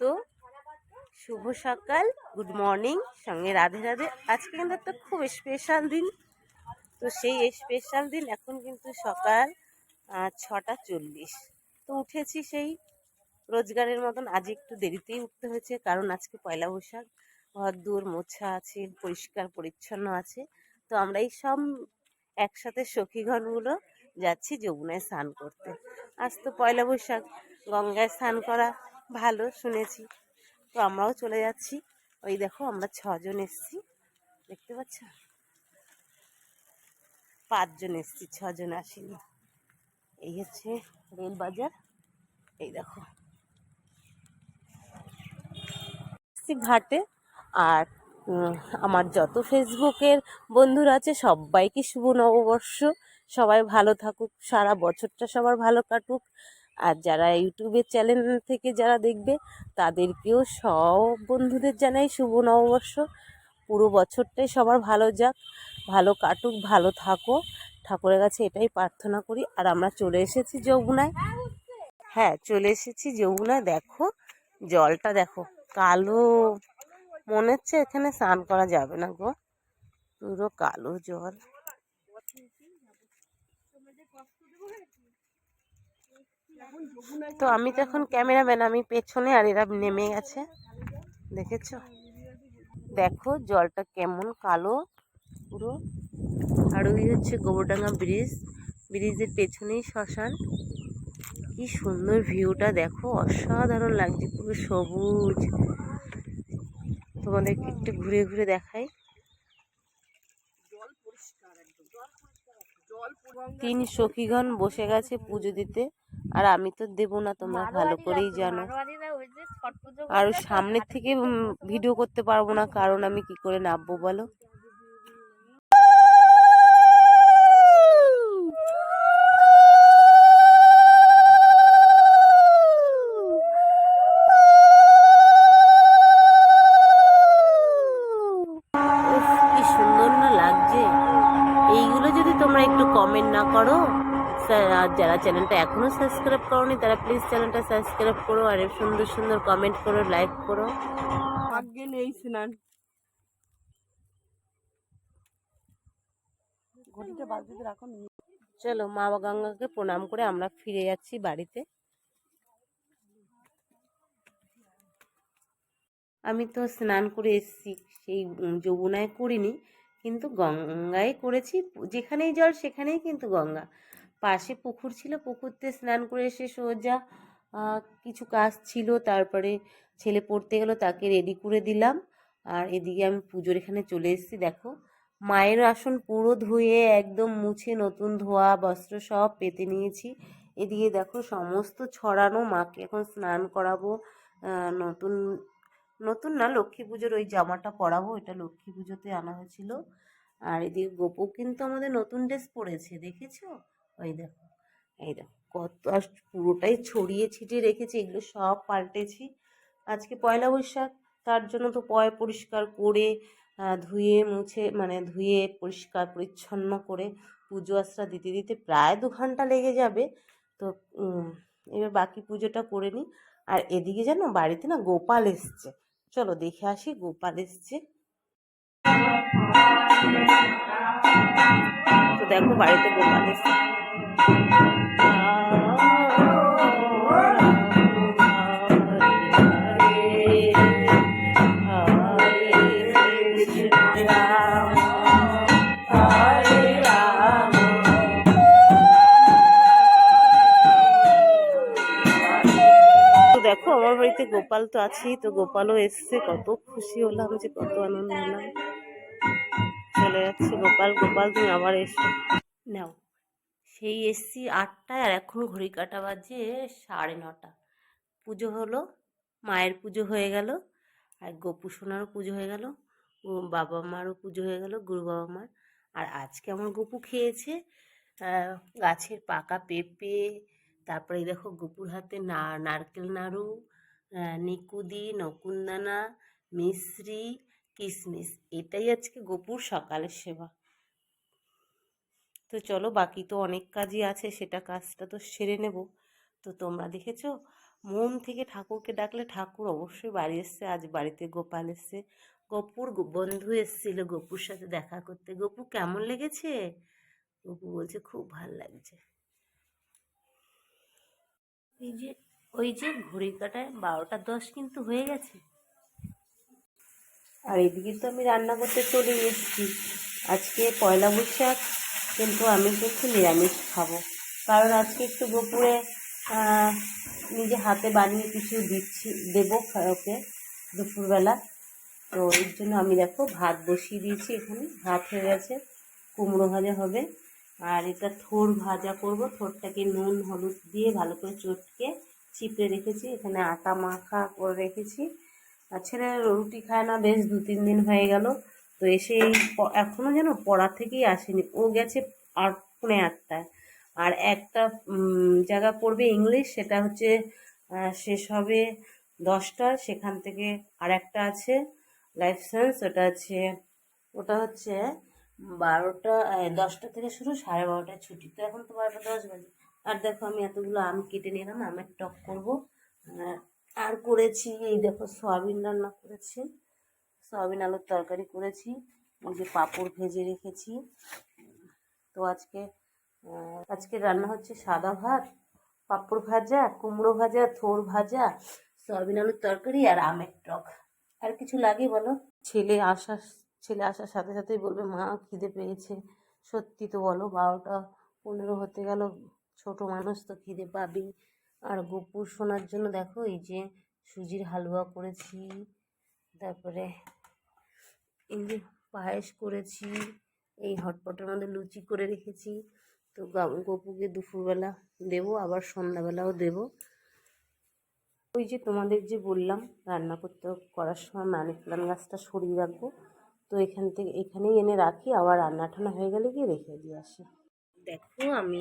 তো শুভ সকাল good morning সঙ্গে রাধে রাধে। আজকে কিন্তু একটা খুব স্পেশাল দিন। তো সেই স্পেশাল দিন এখন কিন্তু সকাল ছটা চল্লিশ। তো উঠেছি সেই রোজগারের মতন। আজ একটু দেরিতেই উঠতে হয়েছে, কারণ আজকে পয়লা বৈশাখ। ঘর দুয়ার মোছা আছে, পরিষ্কার পরিচ্ছন্ন আছে। তো আমরা এই সব একসাথে সখীগণগুলো যাচ্ছি যমুনায় স্নান করতে। আজ তো পয়লা বৈশাখ, গঙ্গায় স্নান করা ভালো শুনেছি। তো আমরাও চলে যাচ্ছি। ওই দেখো আমরা ছজন এসছি, দেখতে পাচ্ছ? পাঁচজন এসছি, ছজন আসিনি। এই হচ্ছে রেল বাজার এই দেখো। ঘাটে, আর আমার যত ফেসবুকের বন্ধুরা আছে, সবাইকে শুভ নববর্ষ। সবাই ভালো থাকুক, সারা বছরটা সবার ভালো কাটুক। আর যারা ইউটিউবের চ্যানেল থেকে যারা দেখবে, তাদেরকেও সব বন্ধুদের জানাই শুভ নববর্ষ। পুরো বছরটাই সবার ভালো যাক, ভালো কাটুক, ভালো থাকো। ঠাকুরের কাছে এটাই প্রার্থনা করি। আর আমরা চলে এসেছি যমুনায়। হ্যাঁ চলে এসেছি যমুনায়। দেখো, জলটা দেখো, কালো। মনে হচ্ছে এখানে স্নান করা যাবে না গো। পুরো কালো জল। তো আমি তো এখন ক্যামেরাম্যান, আমি পেছনে আর এরা নেমে গেছে। দেখেছ? দেখো জলটা কেমন কালো পুরো। আর ওই হচ্ছে গোবরডাঙ্গা ব্রিজ। ব্রিজের পেছনেই শ্মশান। কি সুন্দর ভিউটা, দেখো। অসাধারণ লাগছে, পুরো সবুজ। তোমাদেরকে একটু ঘুরে ঘুরে দেখাই। তিন সখীগণ বসে গেছে পুজো দিতে। আর আমি তো দেবো না তোমরা ভালো করেই জানো। আর সামনের থেকে ভিডিও করতে পারব না কারণ আমি কি করে নামবো বলো? কি সুন্দর না লাগছে। এইগুলো যদি তোমরা একটু কমেন্ট না করো আর যারা চ্যানেলটা এখনও সাবস্ক্রাইব করোনি তারা প্লিজ চ্যানেলটা সাবস্ক্রাইব করো আর সুন্দর সুন্দর কমেন্ট করো লাইক করো। ভাগ্যে নেই স্নান। ঘটিটা বালতিতে রাখো চলো মা গঙ্গাকে প্রণাম করে আমরা ফিরে যাচ্ছি বাড়িতে। আমি তো স্নান করে এসেছি সেই যমুনায় করিনি কিন্তু গঙ্গায় করেছি যেখানেই জল সেখানেই কিন্তু গঙ্গা। পাশে পুকুর ছিল, পুকুরতে স্নান করে এসে সোজা কিছু কাজ ছিল। তারপরে ছেলে পড়তে গেল, তাকে রেডি করে দিলাম। আর এদিকে আমি পুজোর এখানে চলে এসেছি, দেখো। মায়ের আসন পুরো ধুয়ে, একদম মুছে নতুন ধোয়া, বস্ত্র সব পেতে নিয়েছি। এদিকে দেখো, সমস্ত ছড়ানো, মাকে এখন স্নান করাবো। নতুন নতুন না, লক্ষ্মী পুজোর ওই জামাটা পরাবো, এটা লক্ষ্মী পুজোতে আনা হয়েছিল। আর এদিকে গোপু কিন্তু আমাদের নতুন ড্রেস পরেছে, দেখেছ? ওই দেখো, এই দেখো, কত আর পুরোটাই ছড়িয়ে ছিটিয়ে রেখেছি, এগুলো সব পাল্টেছি। আজকে পয়লা বৈশাখ, তার জন্য তো পয় পরিষ্কার করে ধুয়ে, মুছে মানে ধুয়ে, পরিষ্কার, পরিচ্ছন্ন করে পুজো আশ্রা দিতে দিতে প্রায় দু ঘণ্টা লেগে যাবে। তো এবার বাকি পুজোটা করে নিই। আর এদিকে যেন বাড়িতে না গোপাল এসছে। চলো দেখে আসি, গোপাল এসছে। তো দেখো, বাড়িতে গোপাল এসছে। দেখো, আমার বাড়িতে গোপাল তো আছেই, তো গোপালও এসছে। কত খুশি হলাম যে কত আনন্দ হলাম। চলে যাচ্ছে গোপাল গোপাল তুমি আবার এসো। নাও। সেই এসছি আটটায় আর এখন ঘড়ি কাটা বাজে সাড়ে নটা। পুজো হলো, মায়ের পুজো হয়ে গেল, আর গোপু সোনারও পুজো হয়ে গেল বাবা মারও পুজো হয়ে গেল, গুরু বাবা মার। আর আজকে আমার গপু খেয়েছে গাছের পাকা পেঁপে, তারপরে দেখো গপুর হাতে না, নারকেল নাড়ু নিকুদি, নকুনদানা, মিশ্রি কিশমিশ এটাই আজকে গপুর সকালের সেবা। তো চলো বাকি তো অনেক কাজই আছে, সেটা কাজটা তো সেরে নেব। তো তোমরা দেখেছ, মন থেকে ঠাকুরকে ডাকলে ঠাকুর অবশ্যই বাড়ি এসছে, আজ বাড়িতে গোপাল এসছে। গপুর বন্ধু এসেছিল গপুর সাথে দেখা করতে। গপু, কেমন লেগেছে? গপু বলছে, খুব ভালো লাগছে। এই যে, ওই যে ঘড়ি কাটায় বারোটা দশ কিন্তু হয়ে গেছে। আর এদিকে তো আমি রান্না করতে চলে এসেছি। আজকে পয়লা বৈশাখ কিন্তু আমি কিন্তু নিরামিষ খাব। কারণ আজকে একটু দুপুরে নিজে হাতে বানিয়ে কিছু দিচ্ছি, দেবো ওকে দুপুরবেলা। তো এর জন্য আমি দেখো ভাত বসিয়ে দিয়েছি এখানে। ভাত হয়ে গেছে, কুমড়ো ভাজা হবে। আর এটা থোর ভাজা করব। থোরটাকে নুন, হলুদ দিয়ে ভালো করে চটকে চিপে রেখেছি। এখানে আটা মাখা করে রেখেছি। আর ছেলে রুটি খায় না, বেশ দু তিন দিন হয়ে গেল। তো এসে এই প- এখনও যেন পড়া থেকেই আসেনি। ও গেছে আর পৌনে আটটায়। আর একটা জায়গা পড়বে ইংলিশ, সেটা হচ্ছে শেষ হবে দশটার সেখান থেকে আর একটা আছে, লাইফ সায়েন্স, ওটা আছে ওটা হচ্ছে বারোটা দশটা থেকে শুরু, সাড়ে বারোটায় ছুটি। তো এখন তো বারোটা দশ বাজে। আর দেখো, আমি এতগুলো আম কেটে নিলাম, আমের টক করব। আর করেছি, এই দেখো, সয়াবিন রান্না করেছি। সয়াবিন আলুর তরকারি করেছি। যে পাঁপড় ভেজে রেখেছি। তো আজকে আজকে রান্না হচ্ছে সাদা ভাত, পাঁপড় ভাজা, কুমড়ো ভাজা, থোর ভাজা, সয়াবিন আলুর তরকারি আর আমের টক। আর কিছু লাগে বলো? ছেলে আসার ছেলে আসার সাথে সাথেই বলবে, মা, খিদে পেয়েছে। সত্যি তো বলো, বারোটা পনেরো হতে গেল, ছোট মানুষ তো খিদে পাবি আর গোপুর শোনার জন্য দেখো, এই যে সুজির হালুয়া করেছি। তারপরে এই যে পায়েস করেছি এই হটপটের মধ্যে লুচি করে রেখেছি। তো গপুকে দুপুরবেলা দেবো আবার সন্ধ্যাবেলাও দেবো। ওই যে তোমাদের যে বললাম রান্না করতে করার সময় মানি প্লান্ট গাছটা সরিয়ে রাখব। তো এখান থেকে এখানেই এনে রাখি আবার রান্না টান্না হয়ে গেলে গিয়ে রেখে দিয়ে আসি। দেখো আমি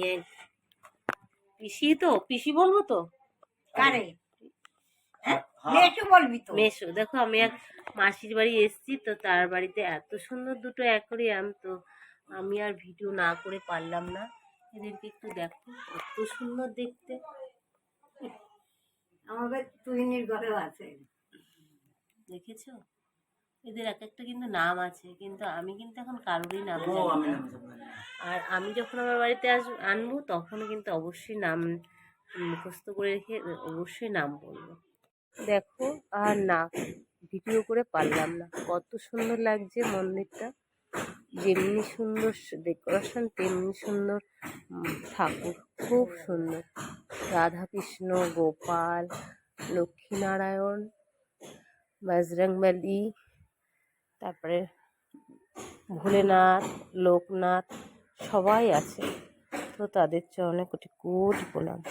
পিসি তো পিসি বলব তো? কারে? হ্যাঁ? মেয়েকে বলবি তো? মেশো দেখো আমি এক মাসির বাড়ি এসেছি তো তার বাড়িতে এত সুন্দর দুটো অ্যাকোরিয়াম তো আমি আর ভিডিও না করে পারলাম না। এদেরকে একটু দেখো কত সুন্দর দেখতে। আমাদের তুহিনের ঘরেও আছে। দেখেছ? এদের এক একটা কিন্তু নাম আছে কিন্তু আমি কিন্তু এখন কারোরই নাম জানি না। আর আমি যখন আমার বাড়িতে আস আনব তখনও কিন্তু অবশ্যই নাম মুখস্থ করে রেখে অবশ্যই নাম বলব। দেখো, আর না, ভিডিও করে পারলাম না। কত সুন্দর লাগছে মন্দিরটা। যেমনি সুন্দর ডেকোরেশন, তেমনি সুন্দর ঠাকুর। খুব সুন্দর। রাধাকৃষ্ণ, গোপাল, লক্ষ্মীনারায়ণ বজরংবলী তারপরে ভোলেনাথ, লোকনাথ, সবাই আছে। তো তাদের চরণে কোটি কোটি প্রণাম।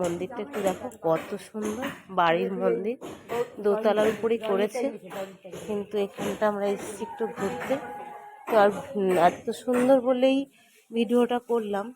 মন্দিরটা একটু দেখো কত সুন্দর, বাড়ির মন্দির। দোতলার উপরেই করেছে, কিন্তু এখানটা আমরা এসেছি একটু ঘুরতে। তো আর এত সুন্দর বলেই ভিডিওটা করলাম।